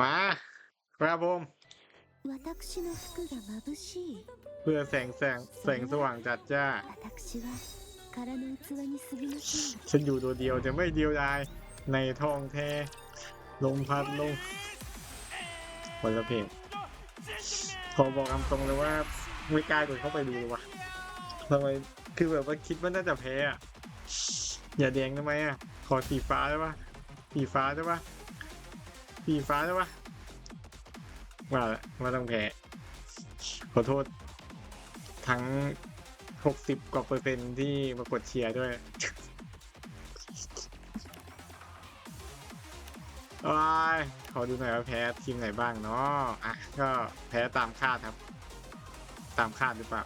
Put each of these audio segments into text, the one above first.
มาครับผม 私の服が眩しい เพื่อแสงแสงแสงสว่างจัดจ้า 私は空の器に過ぎません ฉันอยู่ตัวเดียวจะไม่เดียวดายในท้องแท้ลมพัดลงคนละเพลงขอบอกคำตรงเลยว่าไม่กล้ากดเข้าไปดูเลยว่ะทำไมคือแบบว่าคิดว่าน่าจะแพ้อะอย่าแดงทำไมอ่ะ ขอสีฟ้าได้ปะสีฟ้าได้ปะ สีฟ้าได้ปะว่าละว่าต้องแพ้ ขอโทษ ทั้งหกสิบกว่าเปอร์เซ็นต์ที่มากดเชียร์ด้วยว้ายขอดูหน่อยว่าแพ้ทีมไหนบ้างเนาะอะ ก็แพ้ตามคาดครับ ตามคาดหรือเปล่า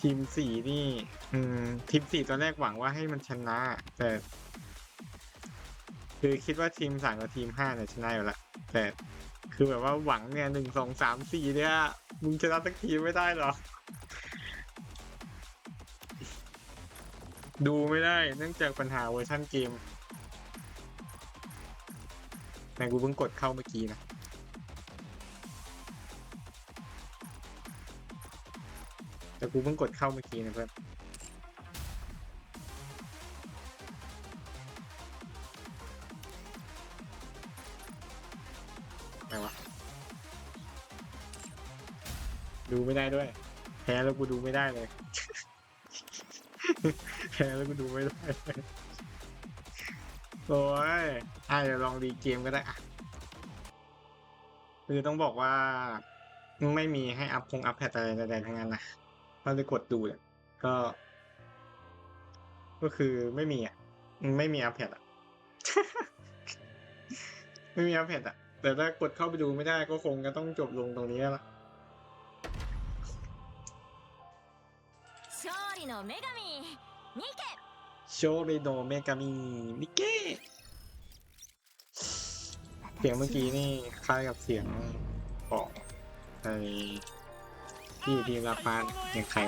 ทีมสี่นี่ อืม ทีมสี่ตอนแรกหวังว่าให้มันชนะ แต่ คือคิดว่าทีมสามกับทีมห้าเนี่ยชนะอยู่ละแต่คือแบบว่าหวังเนี่ยหนึ่งสองสามสี่เนี่ยมึงชนะสักทีไม่ได้หรอ ดูไม่ได้เนื่องจากปัญหาเวอร์ชันเกมแต่กูเพิ่งกดเข้าเมื่อกี้นะแต่กูเพิ่งกดเข้าเมื่อกี้นะเพื่อน รวะดูไม่ได้ด้วยแพ้แล้วกูดูไม่ได้เลยแพ้แล้วกูดูไม่ได้เลยโอ้ยอะเดี๋ยวลองรีเกมก็ได้อะคือต้องบอกว่าไม่มีให้อัพคงอัพแพทอะไรใดๆทั้งนั้นนะเราไปกดดูเนี่ยก็ ก็คือไม่มีอะ ไม่มีอัพแพทอะ ไม่มีอัพแพทอะ แต่ถ้ากดเข้าไปดูไม่ได้ก็คงจะต้องจบลงตรงนี้ละโชริโนเมกามินิเกะเสียงเมื่อกี้นี่คล้ายกับเสียงของในที่ที่รัานอย่งใคร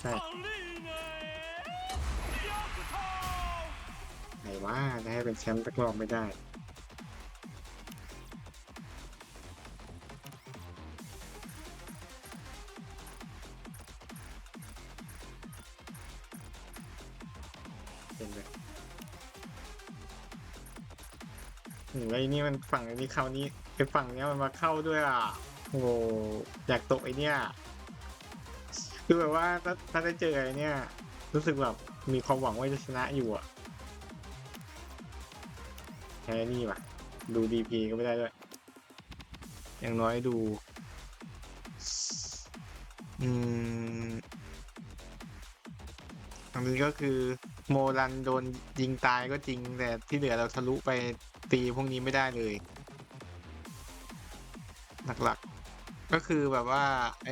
ใช่ไหนว่าจะให้เป็นแชมป์ตะกรอบไม่ได้ นี่มันฝั่งไอ้นี้เข้านี้ไอ้ฝั่งเนี้ยมันมาเข้าด้วยอะโอ้โหอยากตกไอ้เนี่ยคือแบบว่าถ้าถ้าได้เจอไอ้เนี่ยรู้สึกแบบมีความหวังว่าจะชนะอยู่อะแพ้นี่ว่ะ ดูดีพีก็ไม่ได้ด้วยอย่างน้อยดู อืมอันนี้ก็คือโมรันโดนยิงตายก็จริงแต่ที่เหลือเราทะลุไป ตีพวกนี้ไม่ได้เลย หลักๆ ก็คือแบบว่าไอ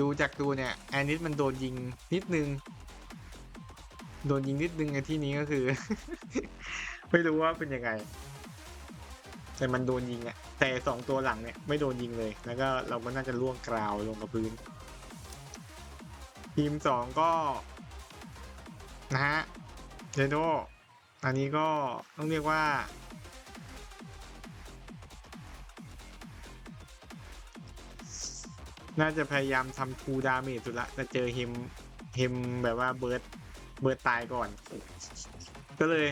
ดูจากดูเนี่ยแอนิสมันโดนยิงนิดนึง โดนยิงนิดนึงในที่นี้ก็คือ ไม่รู้ว่าเป็นยังไง แต่มันโดนยิงอะแต่สองตัวหลังเนี่ยไม่โดนยิงเลย แล้วก็เราก็น่าจะล่วงกราวลงกับพื้น ทีมสองก็ นะฮะเรโด อันนี้ก็ต้องเรียกว่า น่าจะพยายามทำทูดาเมจสุดละแต่เจอเฮมเฮมแบบว่าเบิร์ดเบิร์ดตายก่อน ก็เลย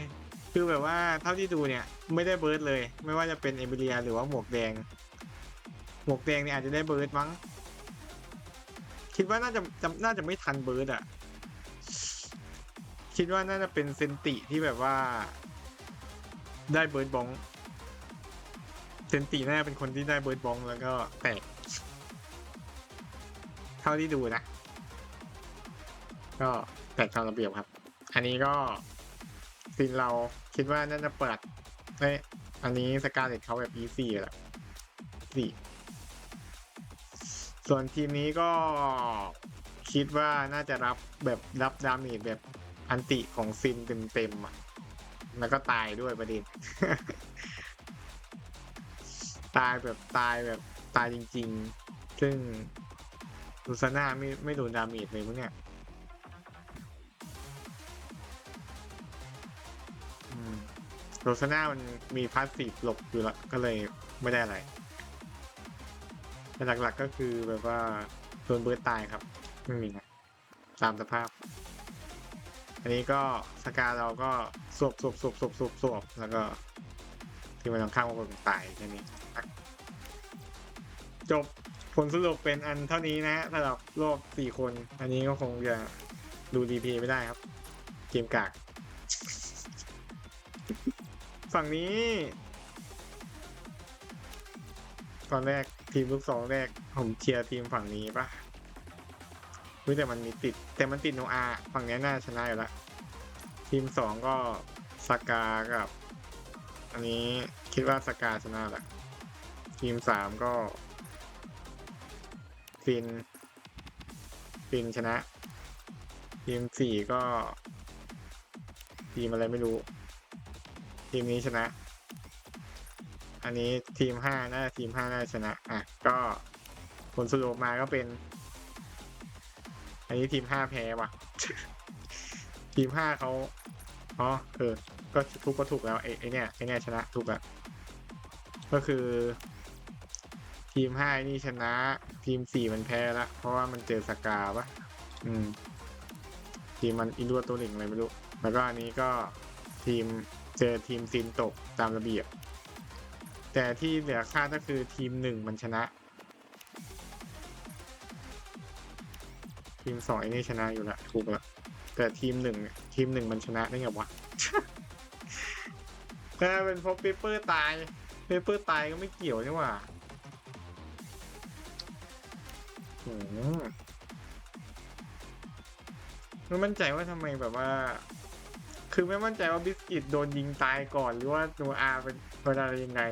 คือแบบว่าเท่าที่ดูเนี่ย ไม่ได้เบิร์ดเลย ไม่ว่าจะเป็นเอมิเลียหรือว่าหมวกแดง หมวกแดงเนี่ยอาจจะได้เบิร์ดมั้ง คิดว่าน่าจะจำน่าจะไม่ทันเบิร์ดอะ คิดว่าน่าจะเป็นเซนติที่แบบว่า ได้เบิร์ดบองเซนติน่าจะเป็นคนที่ได้เบิร์ดบองแล้วก็แตกเท่าที่ดูนะ ก็แตกตามระเบียบครับ อันนี้ก็ซินเราคิดว่าน่าจะเปิดเอ้ยอันนี้สกาเลตเขาแบบ E4 แหละสี่ส่วนทีมนี้ก็คิดว่าน่าจะรับแบบรับดาเมจแบบ อันติของซินเต็มๆอะ แล้วก็ตายด้วยประเด็น ตายแบบตายแบบตายจริง ๆ ซึ่งลูซาน่าไม่ไม่โดนดาเมจเลยมั้งเนี่ยโรซาน่ามันมีพาสซีฟหลบอยู่แล้วก็เลยไม่ได้อะไรแต่หลักๆก็คือแบบว่าโดนเบิร์ดตายครับ ไม่มีนะตามสภาพ อันนี้ก็สกาเราก็สวบสวบสวบสวบสวบสวบแล้วก็ที่มันต้องข้างว่าคนตายแค่นี้จบผลสรุปเป็นอันเท่านี้นะฮะสำหรับรอบสี่คน อันนี้ก็คงจะดูดีพีไม่ได้ครับ เกมกาก ฝั่งนี้ ตอนแรกทีมลูกสองแรก ผมเชียร์ทีมฝั่งนี้ปะ เฮ้ยแต่มันมีติด แต่มันติดโนอาฝั่งนี้น่าชนะอยู่แล้วทีมสองก็สกากับ อันนี้คิดว่าสกาชนะแหละทีมสามก็ฟินฟินชนะ ทีมสี่ก็ ทีมอะไรไม่รู้ ทีมนี้ชนะ อันนี้ทีมห้าน่าทีมห้าน่าชนะ อะ ก็ผลสรุปมาก็เป็น อันนี้ทีมห้าแพ้ว่ะ ทีมห้าเขาอ๋อเออ ก็ทุกก็ถูกแล้วไอ้ไอ้เนี่ยไอ้เนี่ยชนะถูกแล้วก็คือ ทีมห้านี่ชนะ ทีมสี่มันแพ้ละเพราะว่ามันเจอสกาปะอืม ทีมมันอินดัวตัวหนึ่งอะไรไม่รู้ แล้วก็อันนี้ก็ทีมเจอทีมซินตกตามระเบียบ แต่ที่เหลือค่าดก็คือทีมหนึ่งมันชนะ ทีมสองไอ้นี่ชนะอยู่ละถูกละแต่ทีมหนึ่งทีมหนึ่งมันชนะได้ไงวะถ้าเป็นเพราะเปเปอร์ตายเปเปอร์ตายก็ไม่เกี่ยวนี่หว่าอืมไม่มั่นใจว่าทำไมแบบว่า คือไม่มั่นใจว่าบิสกิตโดนยิงตายก่อนหรือว่าโนอาเป็นเป็นอะไรยังไง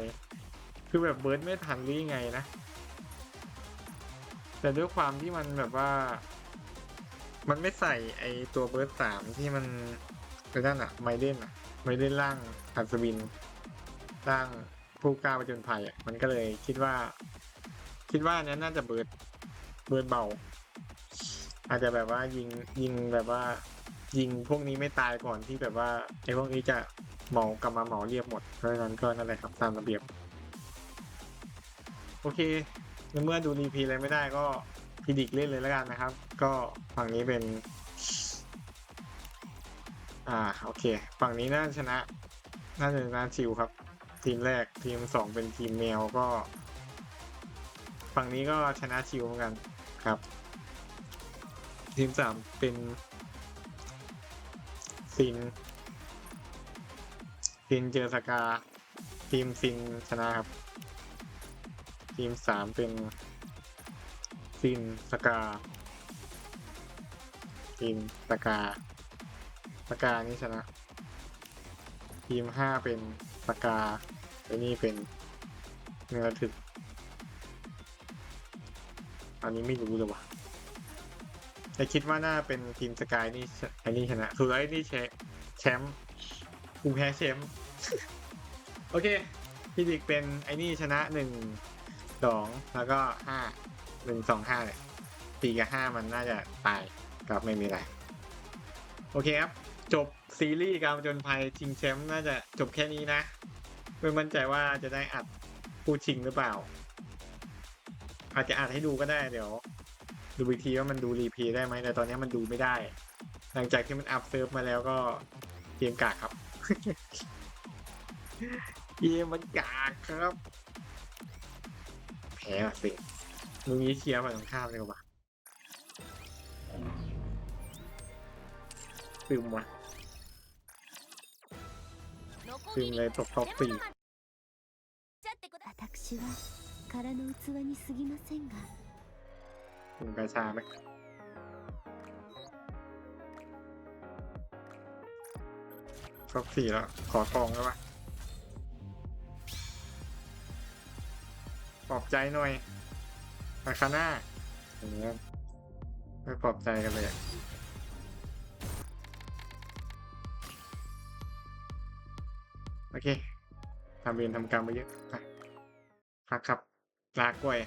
คือแบบเบิร์ดไม่ทันหรือยังไงนะ แต่ด้วยความที่มันแบบว่า มันไม่ใส่ไอตัวเบิร์ดสามที่มันเป็นนั่นอะไมเดนอะไมเดนร่างอัศวินร่างผู้กล้าประจนภัยอะมันก็เลยคิดว่า คิดว่านนั้นน่าจะเบิร์ดเบิร์ดเบา อาจจะแบบว่ายิงยิงแบบว่า ยิงพวกนี้ไม่ตายก่อนที่แบบว่าไอพวกนี้จะเหมากลับมาเหมาเรียบหมดเพราะฉะนั้นก็นั่นแหละครับตามระเบียบ โอเคในเมื่อดูรีพีอะไรไม่ได้ก็ พิดิกเล่นเลยแล้วกันนะครับ ก็ฝั่งนี้เป็น อ่าโอเค ฝั่งนี้น่าชนะ น่าจะชนะชิวครับ ทีมแรกทีมสองเป็นทีมแมวก็ ฝั่งนี้ก็ชนะชิวเหมือนกันครับ ทีมสามเป็นซินซินเจอสกา ทีมซินชนะครับ ทีมสามเป็น ซินสกาทีมสกาสกานี่ชนะ ทีมห้าเป็นสกาไอ้นี่เป็นเนื้อถึก อันนี้ไม่รู้เลยว่ะแต่คิดว่าน่าเป็นทีมสกายนี่ไอ้นี่ชนะสุดท้ายนี่แชแชมป์กูแพ้แชมป์โอเคพี่ดิกเป็นไอ้นี่ชนะหนึ่งสองแล้วก็ห้า หนึ่งสองห้าเนี่ยสี่กับห้ามันน่าจะตายกับไม่มีอะไร โอเคครับ จบซีรีส์การจญภัยชิงแชมป์น่าจะจบแค่นี้นะ ไม่มั่นใจว่าจะได้อัดผู้ชิงหรือเปล่า อาจจะอัดให้ดูก็ได้เดี๋ยว ดูอีกทีว่ามันดูรีพย์ได้ไหมแต่ตอนนี้มันดูไม่ได้ หลังจากที่มันอัพเซิร์ฟมาแล้วก็เกมกากครับเกมมันกากครับแพ้สิ มึงนี้เชียร์ฝั่งตรงข้ามเลยว่ะซึมว่ะซึมเลยตกท็อปสี่ 私は空の器に過ぎませんが ซึมกาชาไหมท็อปสี่แล้ว ขอทองแล้วปะปลอบใจหน่อย อาคาน่าอย่างเงี้ยไม่ปลอบใจกันเลยอะโอเคทำเวรทำกรรมไปเยอะไปพักครับลากล้วย